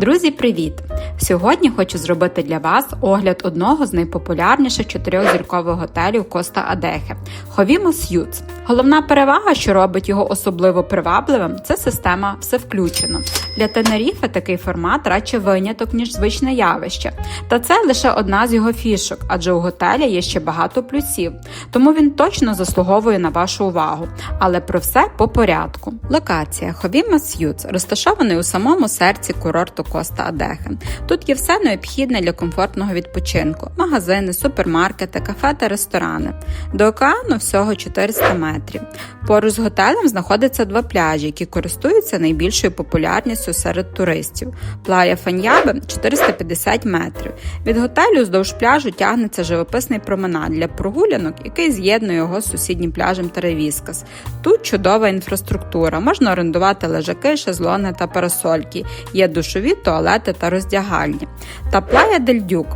Друзі, привіт! Сьогодні хочу зробити для вас огляд одного з найпопулярніших чотирьохзіркових готелів Коста Адехе Ховімо С'юц. Головна перевага, що робить його особливо привабливим, це система все включено. Для Тенеріфи такий формат радше виняток, ніж звичне явище. Та це лише одна з його фішок, адже у готеля є ще багато плюсів, тому він точно заслуговує на вашу увагу. Але про все по порядку. Локація Ховіма С'юц розташований у самому серці курорту Коста Адехе. Тут є все необхідне для комфортного відпочинку: магазини, супермаркети, кафе та ресторани. До океану всього 400 метрів. Поруч з готелем знаходяться два пляжі, які користуються найбільшою популярністю серед туристів. Плая Фаньябе 450 метрів. Від готелю здовж пляжу тягнеться живописний променад для прогулянок, який з'єднує його з сусіднім пляжем Теревіскас. Тут чудова інфраструктура, можна орендувати лежаки, шезлони та парасольки. Є душові, туалети та роздягальні. Та Плая Дель Дюк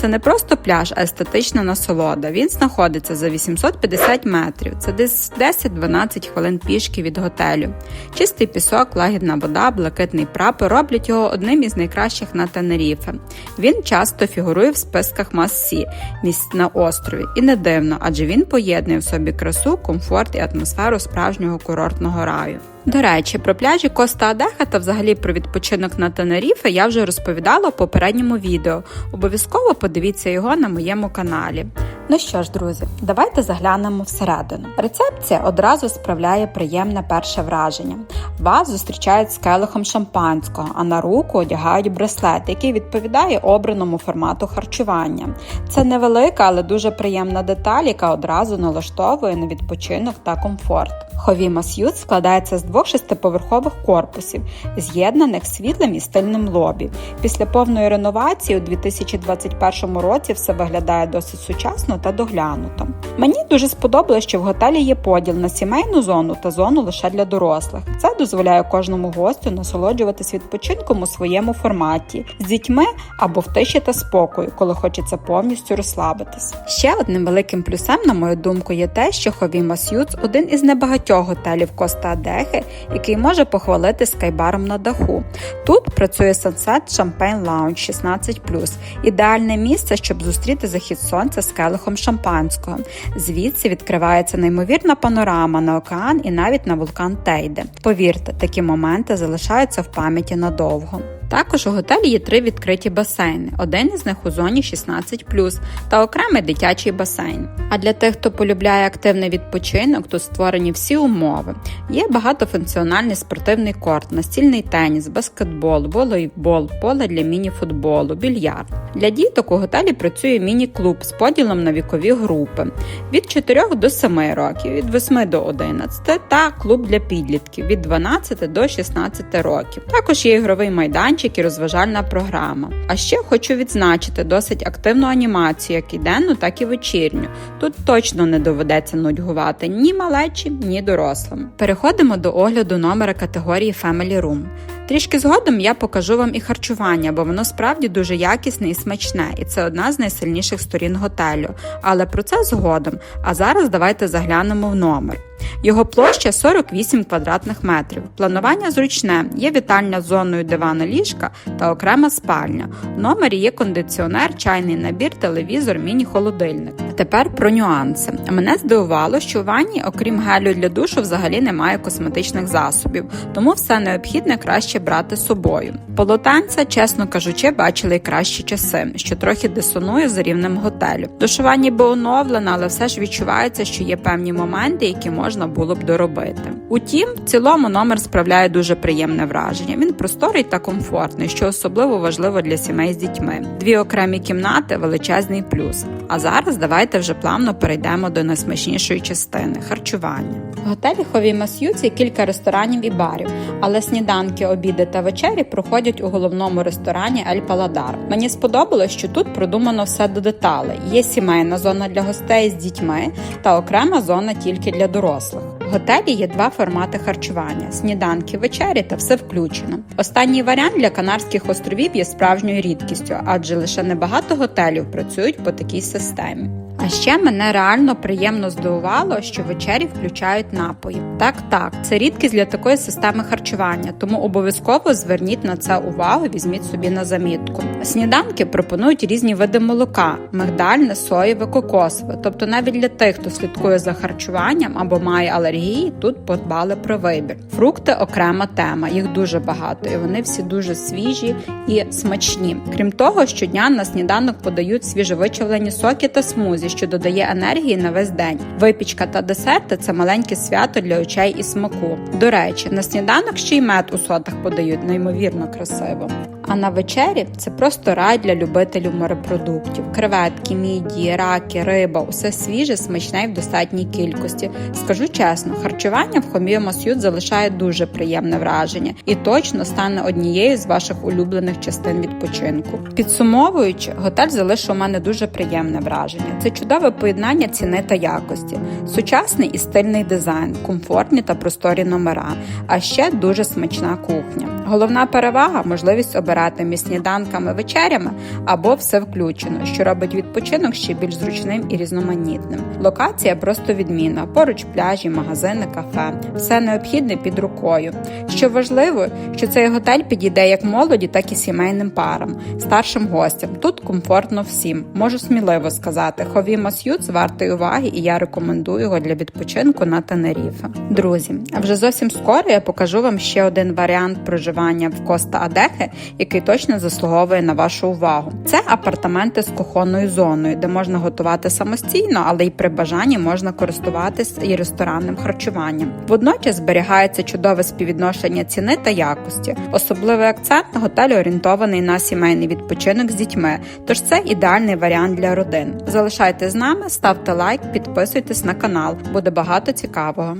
це не просто пляж, а естетична насолода. Він знаходиться за 850 метрів. Це десь 10-12 хвилин пішки від готелю. Чистий пісок, лагідна вода, блакитний прапор роблять його одним із найкращих на Тенеріфе. Він часто фігурує в списках Массі, місць на острові, і не дивно, адже він поєднує в собі красу, комфорт і атмосферу справжнього курортного раю. До речі, про пляжі Коста Адеха та взагалі про відпочинок на Тенеріфе я вже розповідала в попередньому відео. Обов'язково подивіться його на моєму каналі. Ну що ж, друзі, давайте заглянемо всередину. Рецепція одразу справляє приємне перше враження. Вас зустрічають з келихом шампанського, а на руку одягають браслет, який відповідає обраному формату харчування. Це невелика, але дуже приємна деталь, яка одразу налаштовує на відпочинок та комфорт. Ховіма С'ют складається з двох шестиповерхових корпусів, з'єднаних світлим і стильним лобі. Після повної реновації у 2021 році все виглядає досить сучасно та доглянуто. Мені дуже сподобалось, що в готелі є поділ на сімейну зону та зону лише для дорослих. Це дозволяє кожному гостю насолоджуватись відпочинком у своєму форматі з дітьми або в тиші та спокою, коли хочеться повністю розслабитись. Ще одним великим плюсом, на мою думку, є те, що Ховіма С'юц один із небагатьох готелів Коста Адехи, який може похвалити скайбаром на даху. Тут працює Sunset Champagne Lounge 16 ідеальне місце, щоб зустріти захід сонця з келихом шампанського. Звідси відкривається неймовірна панорама на океан і навіть на вулкан Тейде. Повірте, такі моменти залишаються в пам'яті надовго. Також у готелі є три відкриті басейни. Один із них у зоні 16 та окремий дитячий басейн. А для тих, хто полюбляє активний відпочинок, тут створені всі умови. Є багатофункціональний спортивний корт, настільний теніс, баскетбол, волейбол, поле для міні-футболу, більярд. Для діток у готелі працює міні-клуб з поділом на вікові групи від 4 до 7 років, від 8 до 11 та клуб для підлітків від 12 до 16 років. Також є ігровий майданчик і розважальна програма. А ще хочу відзначити досить активну анімацію, як і денну, так і вечірню. Тут точно не доведеться нудьгувати ні малечі, ні дорослим. Переходимо до огляду номера категорії Family Room. Трішки згодом я покажу вам і харчування, бо воно справді дуже якісне і смачне, і це одна з найсильніших сторін готелю. Але про це згодом. А зараз давайте заглянемо в номер. Його площа 48 квадратних метрів. Планування зручне, є вітальня з зоною дивана ліжка та окрема спальня. В номері є кондиціонер, чайний набір, телевізор, міні-холодильник. Тепер про нюанси. Мене здивувало, що у ванні, окрім гелю для душу, взагалі немає косметичних засобів, тому все необхідне краще брати з собою. Полотенця, чесно кажучи, бачили й кращі часи, що трохи дисонує за рівнем готелю. Душова ніби оновлена, але все ж відчувається, що є певні моменти, які можна було б доробити. Утім, в цілому номер справляє дуже приємне враження. Він просторий та комфортний, що особливо важливо для сімей з дітьми. Дві окремі кімнати величезний плюс. А зараз давайте вже плавно перейдемо до найсмачнішої частини харчування. В готелі Хові Мас'юц є кілька ресторанів і барів, але сніданки, обіди та вечері проходять у головному ресторані Ель Паладар. Мені сподобалось, що тут продумано все до деталей. Є сімейна зона для гостей з дітьми та окрема зона тільки для дорослих. В готелі є два формати харчування: сніданки, вечері та все включено. Останній варіант для Канарських островів є справжньою рідкістю, адже лише небагато готелів працюють по такій системі. А ще мене реально приємно здивувало, що вечері включають напої. Так, так, це рідкість для такої системи харчування, тому обов'язково зверніть на це увагу, візьміть собі на замітку. Сніданки пропонують різні види молока: мигдальне, соєве, кокосове. Тобто навіть для тих, хто слідкує за харчуванням або має алергії, тут подбали про вибір. Фрукти окрема тема, їх дуже багато, і вони всі дуже свіжі і смачні. Крім того, щодня на сніданок подають свіжовичавлені соки та смузі, що додає енергії на весь день. Випічка та десерти це маленьке свято для очей і смаку. До речі, на сніданок ще й мед у сотах подають неймовірно красиво. А на вечері це просто рай для любителів морепродуктів: креветки, мідії, раки, риба, усе свіже, смачне і в достатній кількості. Скажу чесно, харчування в Хоміо Масют залишає дуже приємне враження і точно стане однією з ваших улюблених частин відпочинку. Підсумовуючи, готель залишив у мене дуже приємне враження. Це чудове поєднання ціни та якості, сучасний і стильний дизайн, комфортні та просторі номера, а ще дуже смачна кухня. Головна перевага можливість обирати між сніданками, вечерями або все включено, що робить відпочинок ще більш зручним і різноманітним. Локація просто відмінна. Поруч пляжі, магазини, кафе. Все необхідне під рукою. Що важливо, що цей готель підійде як молоді, так і сімейним парам, старшим гостям. Тут комфортно всім. Можу сміливо сказати, Хові Масют вартий уваги, і я рекомендую його для відпочинку на Тенеріфе. Друзі, а вже зовсім скоро я покажу вам ще один варіант проживання в Коста Адехе, який точно заслуговує на вашу увагу. Це апартаменти з кухонною зоною, де можна готувати самостійно, але й при бажанні можна користуватись і ресторанним харчуванням. Водночас зберігається чудове співвідношення ціни та якості. Особливий акцент готель орієнтований на сімейний відпочинок з дітьми, тож це ідеальний варіант для родин. Залишайтесь з нами, ставте лайк, підписуйтесь на канал, буде багато цікавого.